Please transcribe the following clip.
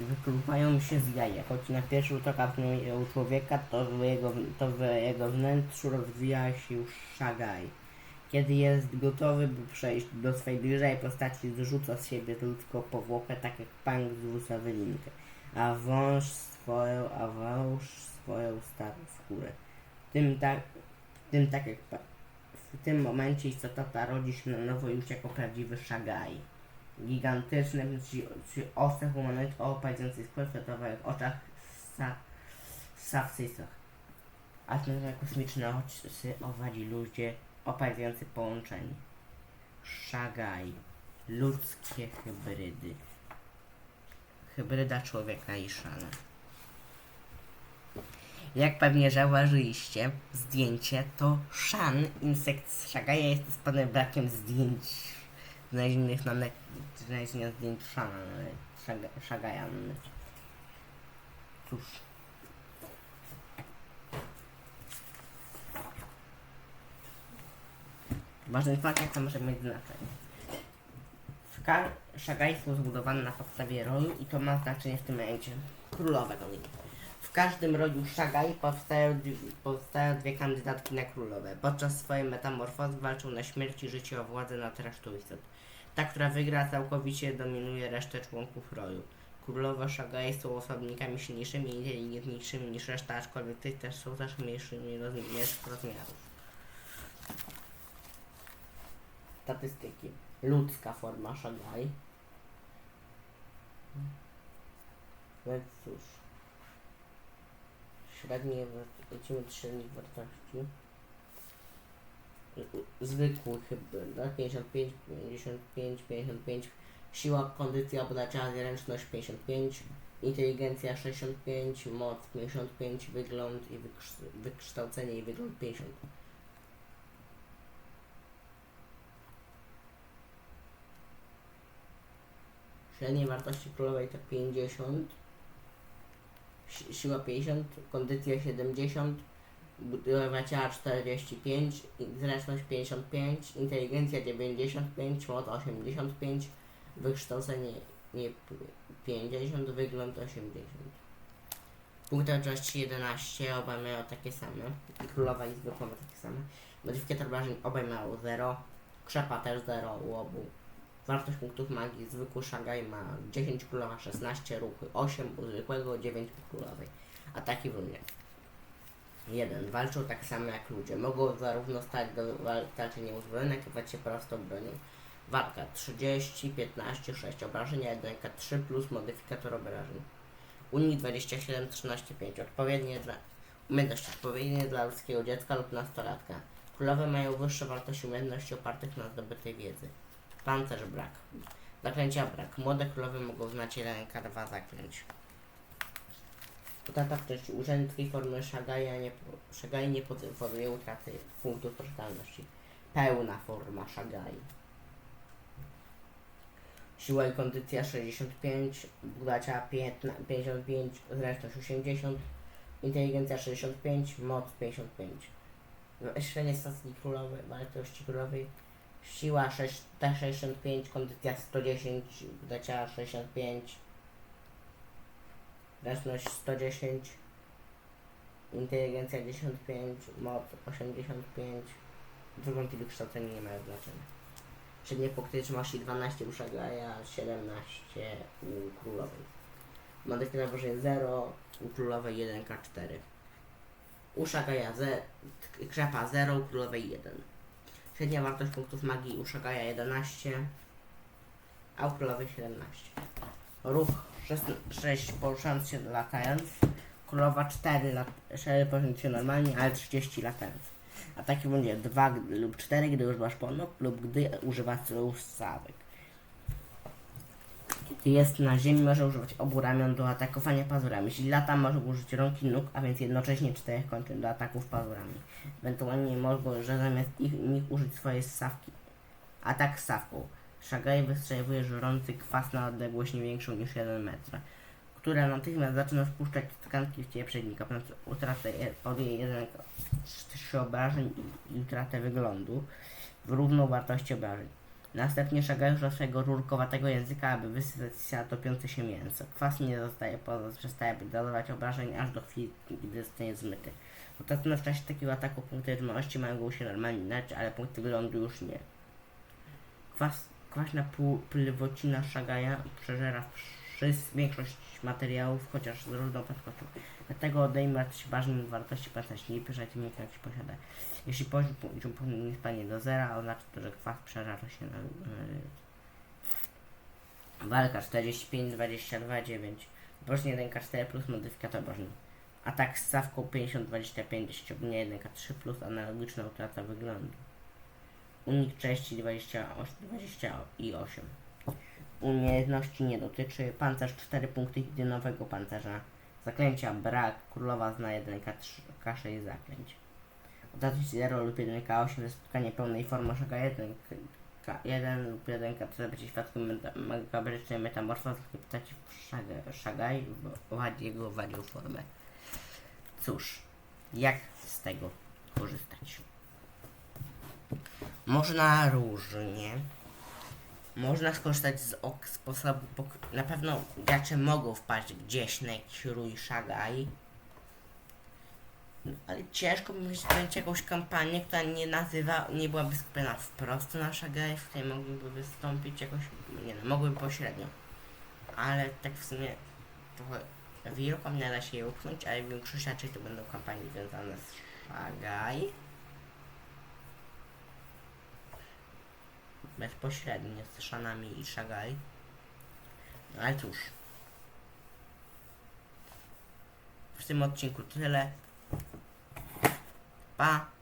wykluwają się z jaja, choć na pierwszy rzut oka u człowieka, to w, jego, to w jego wnętrzu rozwija się już szagaj. Kiedy jest gotowy, by przejść do swej bliżej postaci, zrzuca z siebie ludzką powłokę, tak jak pank zrzuca wylinkę, a wąż swoją, a wąż swoją starą skórę. Tym tak, tym tak jak w tym momencie istota ta rodzi się na nowo już jako prawdziwy szagaj. Gigantyczny, czyli, czyli ostry humanoid o skórze w oczach sa, sawcysach. Atmosfera kosmiczna oczy owadzi ludzie opadający połączeni. Szagaj. Ludzkie hybrydy. Hybryda człowieka i szana. Jak pewnie zauważyliście, zdjęcie to szan. Insekt z szagaja jest z pewnym brakiem zdjęć znalezionych na net, znalezienia zdjęć szana, szagaja. Cóż. Ważny fakt, jak to może mieć znaczenie. Ska- Szagaj są zbudowane na podstawie roju i to ma znaczenie w tym momencie. Królowe roli. W każdym roju Szagaj powstają, powstają dwie kandydatki na królowe. Podczas swojej metamorfozy walczą na śmierć i życie o władzę nad resztą istot. Ta, która wygra, całkowicie dominuje resztę członków roju. Królowe Szagaj są osobnikami silniejszymi i inteligentniejszymi niż reszta, aczkolwiek tych też są też mniejszymi rozmiarów. Statystyki. Ludzka forma Szagaj. No cóż. Średnie, lecimy od średnich wartości. Zwykły hybryd, 55, 55, 55. Siła, kondycja, obdacia, zręczność 55. Inteligencja 65, moc 55, wygląd i wykrz- wykształcenie i wygląd 50. Średnie wartości królowej to 50, si- siła 50, kondycja 70, budowa ciała 45, i- zręczność 55, inteligencja 95, moc 85, wykształcenie nie p- 50, wygląd 80. Punkty odczułości 11, obaj mają takie same. Królowa i zwykła ma takie same. Modyfikator wrażeń obaj mają 0. Krzepa też 0 u obu. Wartość punktów magii zwykły szagaj ma 10 królowa 16, ruchy 8 u zwykłego, 9 u królowej. Ataki w rundzie. 1. Walczą tak samo jak ludzie. Mogą zarówno stać do walki nieuzbrojone, jak i wać się prostą bronią. Walka 30, 15, 6 obrażenia, 1 3 plus modyfikator obrażeń. Unii 27, 13, 5. Odpowiednie dla umiejętności odpowiednie dla ludzkiego dziecka lub nastolatka. Królowe mają wyższe wartości umiejętności opartych na zdobytej wiedzy. Pancerz brak. Zaklęcia brak. Młode królowe mogą znać jeden K2 zaklęć. Utrata w części urzędskiej formy szagaja nie, szagaj nie powoduje utraty punktów poczytalności. Pełna forma szagaj. Siła i kondycja 65, buda ciała 15 55, zręczność 80, inteligencja 65, moc 55. Średnie stacji królowej, wartości królowej Siła 6, T65, kondycja 110, buda ciała 65, zręczność 110, inteligencja 95, moc 85, wygląd i wykształcenie nie mają znaczenia. Średnie punkty trzymałości 12 u Szagaja, 17 u Królowej. Modyfikator wyżej 0, u Królowej 1K4. U Szagaja ze, Krzepa 0, u Królowej 1. Średnia wartość punktów magii u Szagaja 11, a u Królowej 17. Ruch 6, 6 poruszając się latając. Królowa 4, lat, 4 poruszając się normalnie, ale 30 latając. Ataki będzie 2 lub 4, gdy używasz ponok lub gdy używasz strzałek. Kiedy jest na ziemi, może używać obu ramion do atakowania pazurami. Jeśli lata, może użyć rąk i nóg, a więc jednocześnie czterech kończyn do ataków pazurami. Ewentualnie może, że zamiast ich, nich użyć swojej ssawki. Atak ssawką. Szagaj wystrzeliwuje żrący kwas na odległość nie większą niż 1 metr, która natychmiast zaczyna spuszczać tkanki w ciele przeciwnika, przez utratę je- podje jeden trzy obrażeń i, utratę wyglądu w równą wartości obrażeń. Następnie szagają do swojego rurkowatego języka, aby wysypać się topiące się mięso. Kwas nie zostaje poza, przestaje dodawać obrażeń aż do chwili, gdy zostanie zmyty. Ostatnio w czasie takiego ataku punkty wytrzymałości mają go się normalnie minać, ale punkty wyglądu już nie. Kwas, kwaśna plewocina szagaja przeżera większość materiałów, chociaż z różną prędkością. Dlatego odejmie wartość ważnej wartości pancerz. Nie pisze tym jak się posiada. Jeśli poziom nie spadnie do zera, oznacza to, że kwas przeżarza się na... na Walka 45, 22, 9. Brożnie 1K4 plus modyfikator brożny. Atak z stawką 50, 25, ściągnie 1K3 plus analogiczna utrata wyglądu. Unik części 28, 20 i 8. Umiejętności nie dotyczy. Pancerz 4 punkty jedynowego pancerza. Zaklęcia brak. Królowa zna 1K3, K6 zaklęć. Udatność 0 lub 1K8 to spotkanie pełnej formy szaka 1 K1 lub 1K4 będzie świadkiem makabrycznej metamorfozy takiej postaci w Szag- Szagaj w jego wadzią formę. Cóż, jak z tego korzystać? Można różnie. Można skorzystać z ok sposobu. Na pewno gracze mogą wpaść gdzieś na jakiś rój szagaj. No, Ale ciężko mi wziąć jakąś kampanię, która nie nazywa, nie byłaby skupiona wprost na szagaj, w której mogliby wystąpić jakoś, nie no, mogłyby pośrednio. Ale tak w sumie trochę wielką nie da się je upchnąć, ale większość raczej to będą kampanie związane z szagaj. Bezpośrednio z Szanami i Szagaj. No ale cóż. W tym odcinku tyle. Pa!